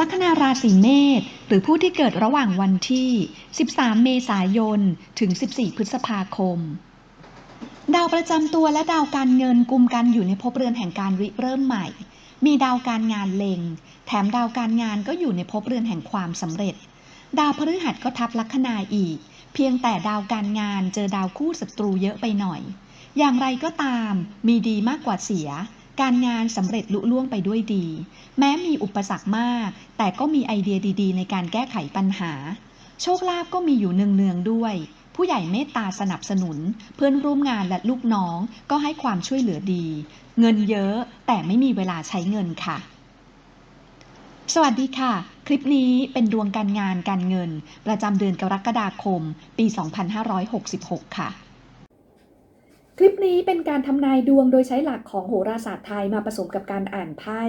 ลัคนาราศีเมษหรือผู้ที่เกิดระหว่างวันที่ 13 เมษายน ถึง 14 พฤษภาคม ดาวประจำตัวและดาวการเงินกุมกันอยู่ในภพเรือนแห่งการริเริ่มใหม่ มีดาวการงานเล็ง แถมดาวการงานก็อยู่ในภพเรือนแห่งความสำเร็จ ดาวพฤหัสก็ทับลัคนาอีก เพียงแต่ดาวการงานเจอดาวคู่ศัตรูเยอะไปหน่อย อย่างไรก็ตาม มีดีมากกว่าเสีย การงานสำเร็จลุล่วงไปด้วยดี แม้มีอุปสรรคมาก แต่ก็มีไอเดียดีๆ ในการแก้ไขปัญหา โชคลาภก็มีอยู่เนืองๆด้วย ผู้ใหญ่เมตตาสนับสนุน เพื่อนร่วมงานและลูกน้องก็ให้ความช่วยเหลือดี เงินเยอะแต่ไม่มีเวลาใช้เงินค่ะ สวัสดีค่ะ คลิปนี้เป็นดวงการงานการเงิน ประจำเดือนกรกฎาคม ปี 2566 ค่ะ คลิปนี้เป็นการทำนายดวงโดยใช้หลักของโหราศาสตร์ไทยมาผสมกับการอ่านไพ่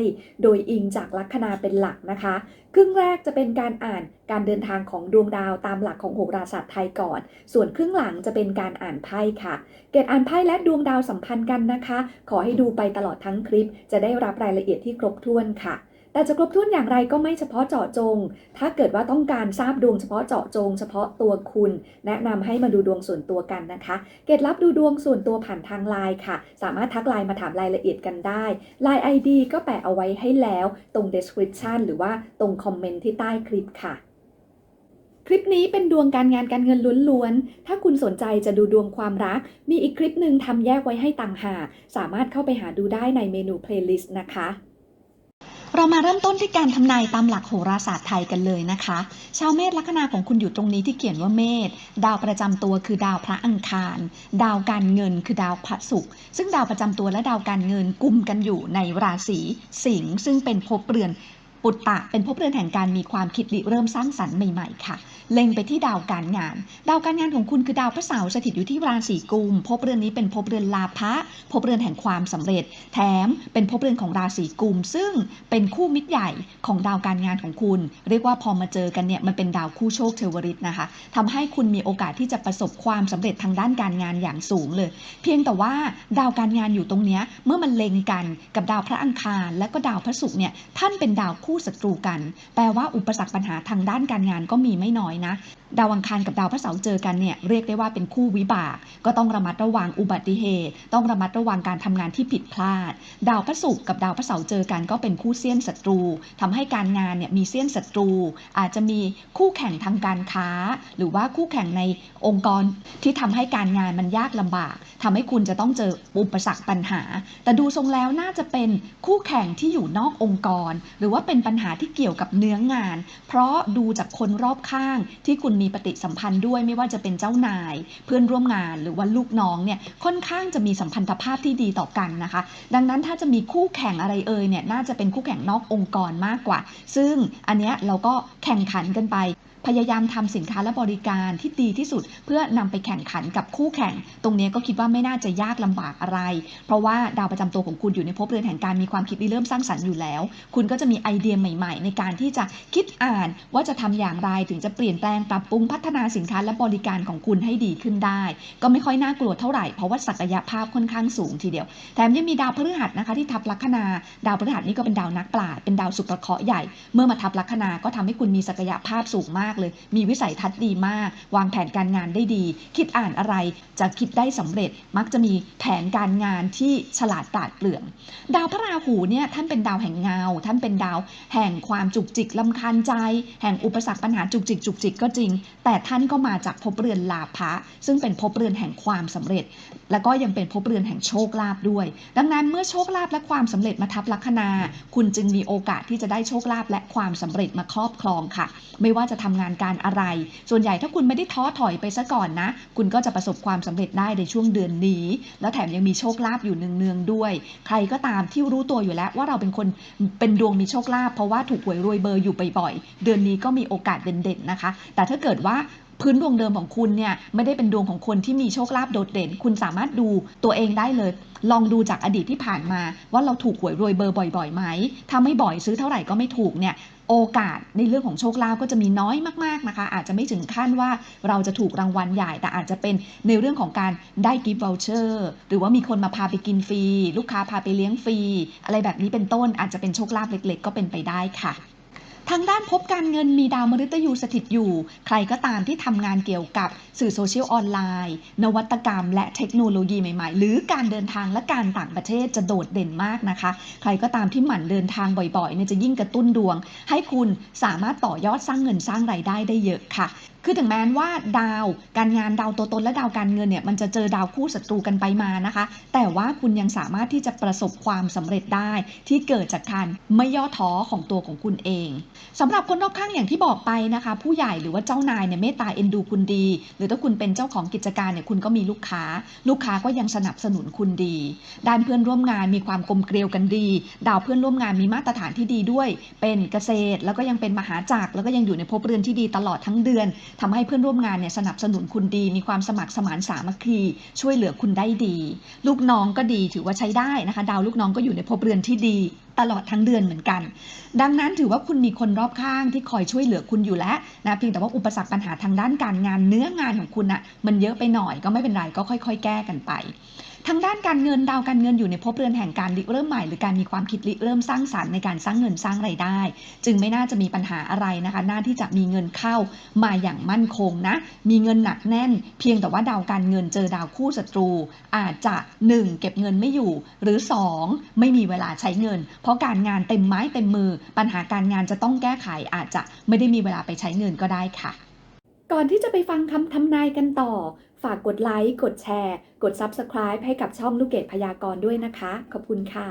โดยอิงจากลัคนาเป็นหลักนะคะ ครึ่งแรกจะเป็นการอ่านการเดินทางของดวงดาวตามหลักของโหราศาสตร์ไทยก่อน ส่วนครึ่งหลังจะเป็นการอ่านไพ่ค่ะ เกตอ่านไพ่และดวงดาวสัมพันธ์กันนะคะ ขอให้ดูไปตลอดทั้งคลิป จะได้รับรายละเอียดที่ครบถ้วนค่ะ แต่จะครบถ้วนอย่างไรก็ไม่เฉพาะเจาะจง ถ้าเกิดว่าต้องการทราบดวงเฉพาะเจาะจง เฉพาะตัวคุณ แนะนำให้มาดูดวงส่วนตัวกันนะคะเกตรับดูดวงส่วนตัวผ่านทางไลน์ค่ะ สามารถทักไลน์มาถามรายละเอียดกันได้ไลน์ ID ก็แปะเอาไว้ให้แล้วตรง description หรือว่าตรงคอมเมนต์ที่ใต้คลิปค่ะคลิปนี้เป็นดวงการงานการเงินล้วนๆ ถ้าคุณสนใจจะดูดวงความรัก มีอีกคลิปหนึ่งทำแยกไว้ให้ต่างหาก สามารถเข้าไปหาดูได้ในเมนู playlist นะคะ เรามาเริ่มต้นที่การทำนายตามหลักโหราศาสตร์ไทยกันเลยนะคะ ชาวเมษลัคนาของคุณอยู่ตรงนี้ที่เขียนว่าเมษดาวประจำตัวคือดาวพระอังคาร ดาวการเงินคือดาวพระศุกร์ซึ่งดาวประจำตัวและดาวการเงินกลุ่มกันอยู่ในราศีสิงห์ซึ่งเป็นภพเรือนปุตตะเป็นภพเรือนแห่งการมีความคิดริเริ่มสร้างสรรค์ใหม่ ๆ ค่ะ เล็งไปที่ดาวการงาน ดาวการงานของคุณคือดาวพระเสาร์สถิตอยู่ที่ราศีกุมภพเรือนนี้เป็นภพเรือนลาภะภพเรือนแห่งความสำเร็จ แถมเป็นภพเรือนของราศีกุมซึ่งเป็นคู่มิตรใหญ่ของดาวการงานของคุณ เรียกว่าพอมาเจอกันเนี่ยมันเป็นดาวคู่โชคเทวริตนะคะทำให้คุณมีโอกาสที่จะประสบความสำเร็จทางด้านการงานอย่างสูงเลย เพียงแต่ว่าดาวการงานอยู่ตรงเนี้ยเมื่อมันเล็งกันกับดาวพระอังคาร และก็ดาวพระศุกร์เนี่ยท่านเป็นดาวคู่ศัตรูกัน แปลว่าอุปสรรคปัญหาทางด้านการงานก็มีไม่น้อยนะ ดาวอังคารกับดาวพระเสาร์เจอกันเนี่ยเรียกได้ว่าเป็นคู่วิบาก ก็ต้องระมัดระวังอุบัติเหตุ ต้องระมัดระวังการทำงานที่ผิดพลาด ดาวพระศุกร์กับดาวพระเสาร์เจอกันก็เป็นคู่เสี้ยนศัตรูทำให้การงานเนี่ยมีเสี้ยนศัตรู อาจจะมีคู่แข่งทางการค้า หรือว่าคู่แข่งในองค์กรที่ทำให้การงานมันยากลำบากทำให้คุณจะต้องเจออุปสรรคปัญหา แต่ดูทรงแล้วน่าจะเป็นคู่แข่งที่อยู่นอกองค์กร หรือว่าเป็นปัญหาที่เกี่ยวกับเนื้องาน เพราะดูจากคนรอบข้างที่คุณมีปฏิสัมพันธ์ด้วยไม่ว่าจะเป็นเจ้านาย เพื่อนร่วมงานหรือว่าลูกน้องเนี่ยค่อนข้างจะมีสัมพันธภาพที่ดีต่อกันนะคะ ดังนั้นถ้าจะมีคู่แข่งอะไรเอ่ยเนี่ยน่าจะเป็นคู่แข่งนอกองค์กรมากกว่า ซึ่งอันเนี้ยเราก็แข่งขันกันไป พยายามทำสินค้าและบริการที่ดีที่สุด เพื่อนำไปแข่งขันกับคู่แข่ง ตรงนี้ก็คิดว่าไม่น่าจะยากลำบากอะไร เพราะว่าดาวประจำตัวของคุณอยู่ในภพเรือนแห่งการมีความคิดริเริ่มสร้างสรรค์อยู่แล้ว คุณก็จะมีไอเดียใหม่ ๆ ในการที่จะคิดอ่านว่าจะทำอย่างไรถึงจะเปลี่ยนแปลงปรับปรุงพัฒนาสินค้าและบริการของคุณให้ดีขึ้นได้ ก็ไม่ค่อยน่ากลัวเท่าไหร่เพราะว่าศักยภาพค่อนข้างสูงทีเดียว แถมยังมีดาวพฤหัสนะคะที่ทับลัคนา ดาวพฤหัสนี่ก็เป็นดาวนักปราชญ์เป็นดาวสุประเคราะห์ใหญ่ เมื่อมาทับลัคนาก็ทำให้คุณมีศักยภาพสูงมากเลย มีวิสัยทัศน์ดีมาก วางแผนการงานได้ดี คิดอ่านอะไรจะคิดได้สำเร็จ มักจะมีแผนการงานที่ฉลาดปราดเปรื่อง ดาวพระราหูเนี่ยท่านเป็นดาวแห่งเงา ท่านเป็นดาวแห่งความจุกจิกลำคาญใจ แห่งอุปสรรคปัญหาจุกจิกจุกจิกก็จริง แต่ท่านก็มาจากภพเรือนลาภะซึ่งเป็นภพเรือนแห่งความสำเร็จ แล้วก็ยังเป็นภพเรือนแห่งโชคลาภด้วย ดังนั้นเมื่อโชคลาภและความสำเร็จมาทับลัคนา คุณจึงมีโอกาสที่จะได้โชคลาภและความสำเร็จมาครอบครองค่ะ ไม่ว่าจะทำงานงานการอะไร ส่วนใหญ่ถ้าคุณไม่ได้ท้อถอยไปซะก่อนนะ คุณก็จะประสบความสำเร็จได้ในช่วงเดือนนี้ แล้วแถมยังมีโชคลาภอยู่เนืองๆด้วย ใครก็ตามที่รู้ตัวอยู่แล้วว่าเราเป็นคนเป็นดวงมีโชคลาภเพราะว่าถูกหวยรวยเบอร์อยู่บ่อยๆเดือนนี้ก็มีโอกาสเด่นๆนะคะ แต่ถ้าเกิดว่าพื้นดวงเดิมของคุณเนี่ยไม่ได้เป็นดวงของคนที่มีโชคลาภโดดเด่น คุณสามารถดูตัวเองได้เลย ลองดูจากอดีตที่ผ่านมา ว่าเราถูกหวยรวยเบอร์บ่อยๆไหมถ้าไม่บ่อยซื้อเท่าไหร่ก็ไม่ถูกเนี่ย โอกาสในเรื่องของโชคลาภก็จะมีน้อยมากๆนะคะ อาจจะไม่ถึงขั้นว่าเราจะถูกรางวัลใหญ่ แต่อาจจะเป็นในเรื่องของการได้กิฟต์วอลเชอร์หรือว่ามีคนมาพาไปกินฟรี ลูกค้าพาไปเลี้ยงฟรี อะไรแบบนี้เป็นต้นอาจจะเป็นโชคลาภเล็ก ๆ ก็เป็นไปได้ค่ะ ทางด้านพบการเงินมีดาวมฤตยูสถิตอยู่ ใครก็ตามที่ทำงานเกี่ยวกับสื่อโซเชียลออนไลน์ นวัตกรรม และเทคโนโลยีใหม่ๆ หรือการเดินทางและการต่างประเทศจะโดดเด่นมากนะคะ ใครก็ตามที่หมั่นเดินทางบ่อยๆเนี่ยจะยิ่งกระตุ้นดวง ให้คุณสามารถต่อยอดสร้างเงินสร้างรายได้ได้เยอะค่ะ คือถึงแม้ว่าดาวการงานดาวตัวตนและดาวการเงินเนี่ยมันจะเจอดาวคู่ศัตรูกันไปมานะคะ แต่ว่าคุณยังสามารถที่จะประสบความสำเร็จได้ที่เกิดจากการไม่ย่อท้อของตัวของคุณเองสำหรับคนรอบข้างอย่างที่บอกไปนะคะ ผู้ใหญ่หรือว่าเจ้านายเนี่ยเมตตาเอ็นดูคุณดี หรือถ้าคุณเป็นเจ้าของกิจการเนี่ยคุณก็มีลูกค้า ลูกค้าก็ยังสนับสนุนคุณดี ด้านเพื่อนร่วมงานมีความกลมเกลียวกันดี ดาวเพื่อนร่วมงานมีมาตรฐานที่ดีด้วย เป็นเกษตร แล้วก็ยังเป็นมหาจักรแล้วก็ยังอยู่ในภพเรือนที่ดีตลอดทั้งเดือนทำให้เพื่อนร่วมงานเนี่ยสนับสนุนคุณดี มีความสมัครสมานสามัคคีช่วยเหลือคุณได้ดี ลูกน้องก็ดีถือว่าใช้ได้นะคะ ดาวลูกน้องก็อยู่ในภพเรือนที่ดี ตลอดทั้งเดือนเหมือนกัน ดังนั้นถือว่าคุณมีคนรอบข้างที่คอยช่วยเหลือคุณอยู่แล้วนะเพียงแต่ว่าอุปสรรคปัญหาทางด้านการงานเนื้องานของคุณอะมันเยอะไปหน่อยก็ไม่เป็นไรก็ค่อย ๆ แก้กันไปทางด้านการเงินดาวการเงินอยู่ในภพเรือนแห่งการริเริ่มใหม่หรือการมีความคิดริเริ่มสร้างสรรค์ในการสร้างเงินสร้างไรายได้ จึงไม่น่าจะมีปัญหาอะไรนะคะน้าที่จะมีเงินเข้ามาอย่างมั่นคงนะมีเงินหนักแน่น เพียงแต่ว่าดาวการเงินเจอดาวคู่ศัตรู อาจจะ 1. เก็บเงินไม่อยู่ หรือ 2. ไม่มีเวลาใช้เงินเพราะการงานเต็มไม้เต็มมือ ปัญหาการงานจะต้องแก้ไขอาจจะไม่ได้มีเวลาไปใช้เงินก็ได้ค่ะ ก่อนที่จะไปฟังคำทำนายกันต่อ ฝากกดไลค์กดแชร์ กด Subscribe ให้กับช่องลูกเกดพยากรณ์ด้วยนะคะ ขอบคุณค่ะ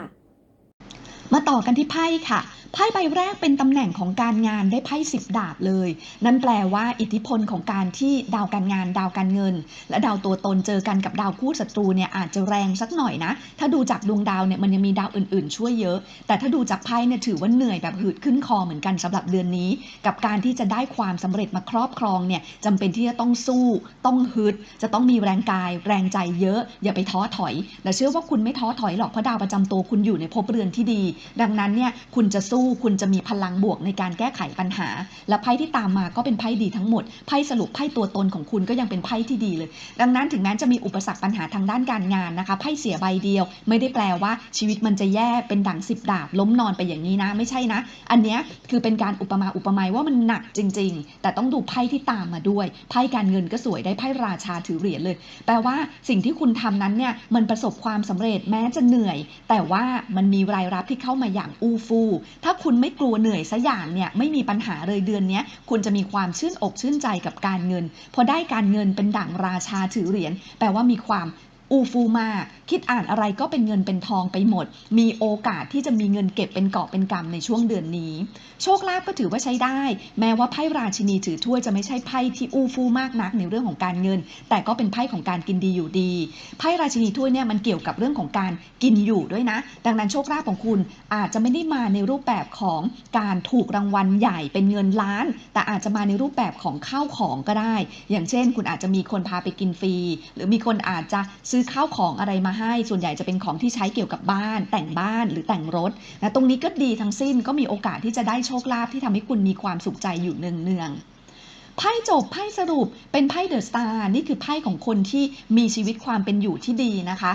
มาต่อกันที่ไพ่ค่ะ ไพ่ใบแรกเป็นตำแหน่งของการงานได้ไพ่สิบดาบเลย นั่นแปลว่าอิทธิพลของการที่ดาวการงาน ดาวการเงิน และดาวตัวตนเจอกันกับดาวคู่ศัตรูเนี่ยอาจจะแรงสักหน่อยนะ ถ้าดูจากดวงดาวเนี่ยมันยังมีดาวอื่นๆ ช่วยเยอะ แต่ถ้าดูจากไพ่เนี่ยถือว่าเหนื่อยแบบหืดขึ้นคอเหมือนกันสำหรับเดือนนี้ กับการที่จะได้ความสำเร็จมาครอบครองเนี่ยจำเป็นที่จะต้องสู้ ต้องฮึด จะต้องมีแรงกาย แรงใจเยอะ อย่าไปท้อถอยแต่เชื่อว่าคุณไม่ท้อถอยหรอกเพราะดาวประจำตัวคุณอยู่ในภพเรือนที่ดี ดังนั้นเนี่ยคุณจะสู้คุณจะมีพลังบวกในการแก้ไขปัญหา และไพ่ที่ตามมาก็เป็นไพ่ดีทั้งหมดไพ่สรุปไพ่ตัวตนของคุณก็ยังเป็นไพ่ที่ดีเลย ดังนั้นถึงแม้จะมีอุปสรรคปัญหาทางด้านการงานนะคะไพ่เสียใบเดียว ไม่ได้แปลว่าชีวิตมันจะแย่เป็นดั่งสิบดาบล้มนอนไปอย่างนี้นะ ไม่ใช่นะ อันเนี้ยคือเป็นการอุปมาอุปไมยว่ามันหนักจริง ๆ แต่ต้องดูไพ่ที่ตามมาด้วยไพ่การเงินก็สวยได้ไพ่ราชาถือเหรียญเลย แปลว่าสิ่งที่คุณทำนั้นเนี่ยมันประสบความสำเร็จแม้จะเหนื่อย แต่ว่ามันมีรายรับที่เข้ามาอย่างอู้ฟู่ถ้าาคุณไม่กลัวเหนื่อยสัอย่างเนี่ยไม่มีปัญหาเลยเดือนนี้คุณจะมีความชื่นอกชื่นใจกับการเงิน พอได้การเงินเป็นดั่งราชาถือเหรียญแปลว่ามีความ อูฟูมา คิดอ่านอะไรก็เป็นเงินเป็นทองไปหมด มีโอกาสที่จะมีเงินเก็บเป็นเกาะเป็นกำในช่วงเดือนนี้ โชคลาภก็ถือว่าใช้ได้ แม้ว่าไพ่ราชินีถือถ้วยจะไม่ใช่ไพ่ที่อูฟูมากนักในเรื่องของการเงิน แต่ก็เป็นไพ่ของการกินดีอยู่ดี ไพ่ราชินีถ้วยเนี่ยมันเกี่ยวกับเรื่องของการกินอยู่ด้วยนะ ดังนั้นโชคลาภของคุณอาจจะไม่ได้มาในรูปแบบของการถูกรางวัลใหญ่เป็นเงินล้าน แต่อาจจะมาในรูปแบบของข้าวของก็ได้ อย่างเช่น คุณอาจจะมีคนพาไปกินฟรี หรือมีคนอาจจะซื้อคือข้าวของอะไรมาให้ ส่วนใหญ่จะเป็นของที่ใช้เกี่ยวกับบ้าน แต่งบ้านหรือแต่งรถนะตรงนี้ก็ดีทั้งสิ้นก็มีโอกาสที่จะได้โชคลาภที่ทำให้คุณมีความสุขใจอยู่เนืองๆไพ่จบไพ่สรุปเป็นไพ่เดอะสตาร์นี่คือไพ่ของคนที่มีชีวิตความเป็นอยู่ที่ดีนะคะ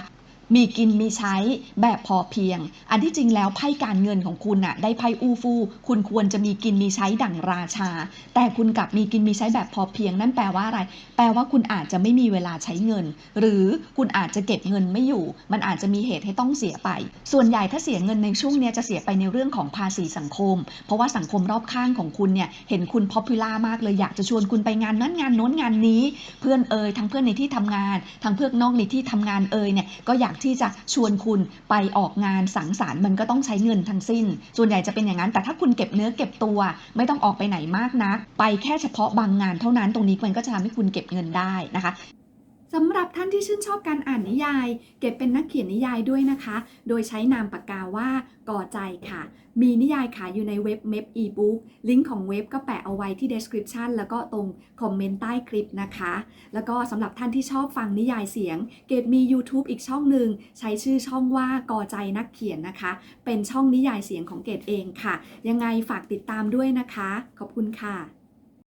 มีกินมีใช้แบบพอเพียง อันที่จริงแล้วไพ่การเงินของคุณน่ะได้ไพ่อู้ฟู่คุณควรจะมีกินมีใช้ดั่งราชา แต่คุณกลับมีกินมีใช้แบบพอเพียง นั่นแปลว่าอะไร แปลว่าคุณอาจจะไม่มีเวลาใช้เงิน หรือคุณอาจจะเก็บเงินไม่อยู่ มันอาจจะมีเหตุให้ต้องเสียไป ส่วนใหญ่ถ้าเสียเงินในช่วงนี้จะเสียไปในเรื่องของภาษีสังคม เพราะว่าสังคมรอบข้างของคุณเนี่ยเห็นคุณพ o p u l a r มากเลยอยากจะชวนคุณไปงานนั้นงานโน้นงานนี้ เพื่อนเอ่ยทั้งเพื่อนในที่ทำงาน ทั้งเพื่อนนอกในที่ทำงานเอ่ยเนี่ยก็อยากที่จะชวนคุณไปออกงานสังสรรค์มันก็ต้องใช้เงินทั้งสิ้น ส่วนใหญ่จะเป็นอย่างนั้น แต่ถ้าคุณเก็บเนื้อเก็บตัว ไม่ต้องออกไปไหนมากนัก ไปแค่เฉพาะบางงานเท่านั้น ตรงนี้มันก็จะทำให้คุณเก็บเงินได้นะคะ สำหรับท่านที่ชื่นชอบการอ่านนิยาย เก็บเป็นนักเขียนนิยายด้วยนะคะ โดยใช้นามปากกาว่ากอใจค่ะ มีนิยายขายอยู่ในเว็บ m e p ebook ลิงก์ของเว็บก็แปะเอาไว้ที่ description แล้วก็ตรงคอมเมนต์ใต้คลิปนะคะ แล้วก็สำหรับท่านที่ชอบฟังนิยายเสียง เกดมี YouTube อีกช่องหนึ่งใช้ชื่อช่องว่ากอใจนักเขียนนะคะ เป็นช่องนิยายเสียงของเกดเองค่ะ ยังไงฝากติดตามด้วยนะคะ ขอบคุณค่ะ